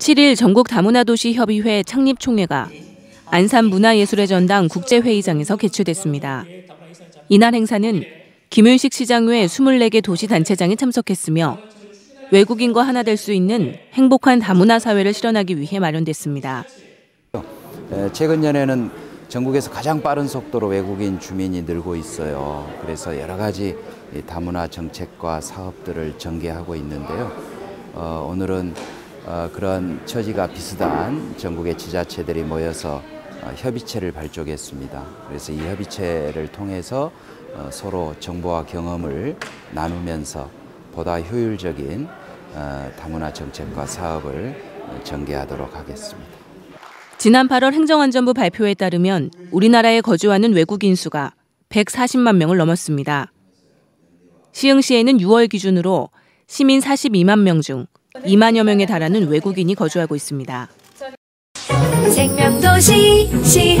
7일 전국 다문화 도시 협의회 창립 총회가 안산 문화예술의 전당 국제회의장에서 개최됐습니다. 이날 행사는 김윤식 시장 외 24개 도시 단체장이 참석했으며 외국인과 하나 될 수 있는 행복한 다문화 사회를 실현하기 위해 마련됐습니다. 최근 년에는 전국에서 가장 빠른 속도로 외국인 주민이 늘고 있어요. 그래서 여러 가지 다문화 정책과 사업들을 전개하고 있는데요. 어, 오늘은 어, 그런 처지가 비슷한 전국의 지자체들이 모여서 어, 협의체를 발족했습니다. 그래서 이 협의체를 통해서 어, 서로 정보와 경험을 나누면서 보다 효율적인 어, 다문화 정책과 사업을 전개하도록 하겠습니다. 지난 8월 행정안전부 발표에 따르면 우리나라에 거주하는 외국인 수가 140만 명을 넘었습니다. 시흥시에는 6월 기준으로 시민 42만 명 중 2만여 명에 달하는 외국인이 거주하고 있습니다. 생명도시 시